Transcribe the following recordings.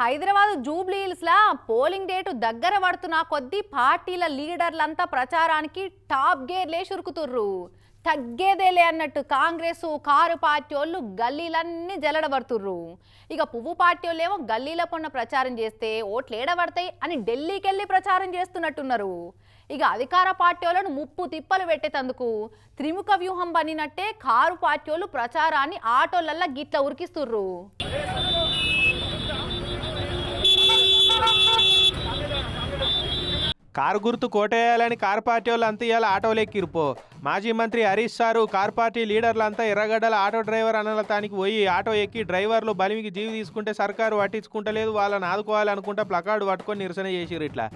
Hyderabad Jubilee హిల్స్లా polling date దగ్గర పడుతున్న కొద్దీ పార్టీల లీడర్లంతా ప్రచారానికి టాప్ గేర్లే చురుకుతుర్రు. తగ్గేదేలే అన్నట్టు కాంగ్రెస్ కారు పార్టీ వాళ్ళు గల్లీలన్నీ జలడబడుతుర్రు ఇక పువ్వు పార్టీ వాళ్ళేమో గల్లీల పొన్న ప్రచారం చేస్తే ఓట్లు ఏడబడతాయి అని ఢిల్లీకి వెళ్ళి ప్రచారం చేస్తున్నట్టున్నారు. ఇక అధికార పార్టీ వాళ్ళను ముప్పు తిప్పలు పెట్టేటందుకు త్రిముఖ వ్యూహం బనినట్టే కారు పార్టీ వాళ్ళు ప్రచారాన్ని ఆటోలల్లా గిట్ల ఉరికిస్తుర్రు. కారు గుర్తు కోటేయాలని కారు పార్టీ వాళ్ళు అంతా ఇవాళ ఆటోలు ఎక్కిరిపో మాజీ మంత్రి హరీష్ సారు కారు పార్టీ లీడర్లంతా ఎర్రగడ్డల ఆటో డ్రైవర్ అనలతానికి పోయి ఆటో ఎక్కి డ్రైవర్లు బలిమికి జీవి తీసుకుంటే సర్కారు పట్టించుకుంటలేదు వాళ్ళని ఆదుకోవాలనుకుంటే ప్లకార్డు పట్టుకొని నిరసన చేసిరు ఇట్లా.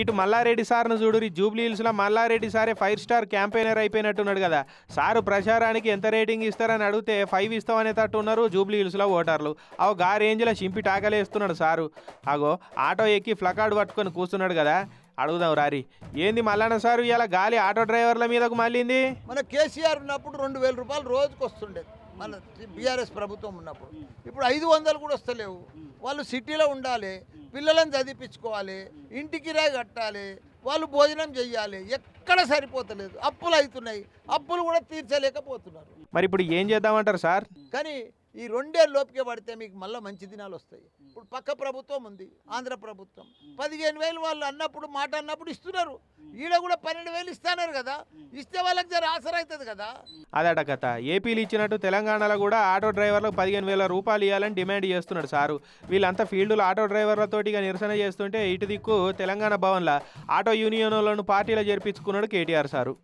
ఇటు మల్లారెడ్డి సార్ను చూడురి జూబ్లీ హిల్స్లో మల్లారెడ్డి సారే ఫైవ్ స్టార్ క్యాంపెయినర్ అయిపోయినట్టున్నాడు కదా. సారు ప్రచారానికి ఎంత రేటింగ్ ఇస్తారని అడిగితే ఫైవ్ ఇస్తామనేటట్టు ఉన్నారు జూబ్లీ హిల్స్లో ఓటర్లు. అవు గా రేంజ్లో చింపి టాకలేస్తున్నాడు సారు. అగో ఆటో ఎక్కి ఫ్లకార్డు పట్టుకొని కూర్చున్నాడు కదా. అడుగుదాం రారి. ఏంది మల్లన్న సారు ఇలా గాలి ఆటో డ్రైవర్ల మీదకు మళ్ళీంది? మన కేసీఆర్ ఉన్నప్పుడు రెండు వేల రూపాయలు రోజుకు వస్తుండేది మన బీఆర్ఎస్ ప్రభుత్వం ఉన్నప్పుడు. ఇప్పుడు ఐదు వందలు కూడా వస్తలేవు. వాళ్ళు సిటీలో ఉండాలి. పిల్లలను చదివించుకోవాలి ఇంటికి రాయి కట్టాలి వాళ్ళు భోజనం చెయ్యాలి ఎక్కడ సరిపోతలేదు. అప్పులు అవుతున్నాయి. అప్పులు కూడా తీర్చలేకపోతున్నారు. మరి ఇప్పుడు ఏం చేద్దామంటారు సార్? కానీ ఈ రెండే లోపుకే పడితే మీకు మళ్ళీ మంచి దినాలు వస్తాయి. ఇప్పుడు పక్క ప్రభుత్వం ఉంది ఆంధ్ర ప్రభుత్వం. పదిహేను వేలు వాళ్ళు అన్నప్పుడు మాట అన్నప్పుడు ఇస్తున్నారు. ఈడ కూడా పన్నెండు వేలు ఇస్తున్నారు కదా. ఇస్తే వాళ్ళకి జర ఆసర అవుతుంది కదా. అదట కథ. ఏపీలు ఇచ్చినట్టు తెలంగాణలో కూడా ఆటో డ్రైవర్లకు పదిహేను వేల రూపాయలు ఇవ్వాలని డిమాండ్ చేస్తున్నాడు సారు. వీళ్ళంతా ఫీల్డ్లో ఆటో డ్రైవర్లతోటి ఇక నిరసన చేస్తుంటే ఇటు దిక్కు తెలంగాణ భవన్లో ఆటో యూనియన్లను పార్టీలో చేర్పించుకున్నాడు కేటీఆర్ సారు.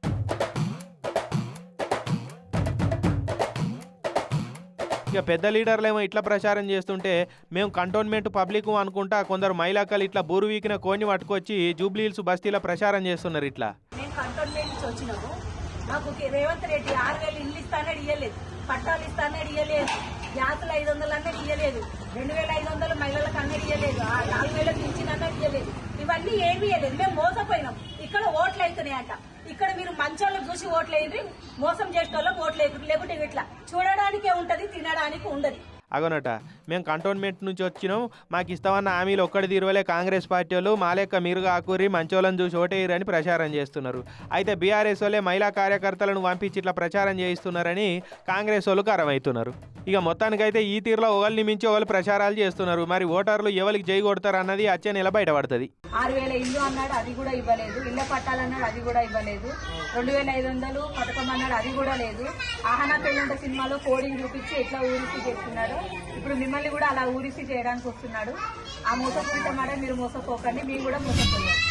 ఇక పెద్ద లీడర్లేమో ఇట్లా ప్రచారం చేస్తుంటే మేము కంటోన్మెంట్ పబ్లిక్ అనుకుంటా కొందరు మైలాకలు ఇట్లా బూరు వీకిన కోని పట్టుకొచ్చి జూబ్లీహిల్స్ బస్తీలో ప్రచారం చేస్తున్నారు ఇట్లా. మేము మాకు రేవంత్ రెడ్డి ఆరు వేలు ఇల్లు ఇస్తానని ఇయ్యలేదు. పట్టాలు ఇస్తానని ఇయ్యలేదు. జాతులు ఐదు వందలు అన్నది ఇయ్యలేదు. రెండు వేల ఐదు వందలు మహిళలకు అన్నది ఇయ్యలేదు. నాలుగు వేల ఇచ్చిన అన్నది ఇయ్యలేదు. ఇవన్నీ ఏమీ ఇయ్యలేదు. మేము మోసపోయినాం. ఇక్కడ ఓట్లు అవుతున్నాయంట. ఇక్కడ మీరు మంచోళ్ళకి చూసి ఓట్లేయండి మోసం చేసిన వాళ్ళకి లేకుంటే ఇట్లా చూడడానికే ఉంటది తినడానికి ఉండదు. అగనట మేము కంటోన్మెంట్ నుంచి వచ్చినాం మాకు ఇస్తామన్న హామీలు ఒక్కడి తీరువలే కాంగ్రెస్ పార్టీ వాళ్ళు మా లెక్క మీరు కాకూరి మంచోళ్ళని చూసి ఓటేయరని ప్రచారం చేస్తున్నారు. అయితే బీఆర్ఎస్ వాళ్ళే మహిళా కార్యకర్తలను పంపించి ఇట్లా ప్రచారం చేయిస్తున్నారని కాంగ్రెస్ వాళ్ళు కరమవుతున్నారు ఇక మొత్తానికైతే ఈ తీరులో ఒకరిని మించి ఒకరు ప్రచారాలు చేస్తున్నారు. మరి ఓటర్లు ఎవరికి జై కొడతారు అన్నది అచ్చే నెల బయటపడుతుంది ఆరు వేల ఇల్లు అన్నాడు అది కూడా ఇవ్వలేదు. ఇళ్ళ పట్టాలన్నాడు అది కూడా ఇవ్వలేదు. రెండు వేల ఐదు వందలు పథకం అన్నాడు అది కూడా లేదు. ఆహనా పెళ్ళంట సినిమాలో కోడింగ్ చూపించి ఎట్లా ఊరిసి చేస్తున్నాడు ఇప్పుడు మిమ్మల్ని కూడా అలా ఊరిసి చేయడానికి వస్తున్నాడు. ఆ మోసపోయిన మాట మీరు మోసపోకండి మీరు కూడా మోసపోయారు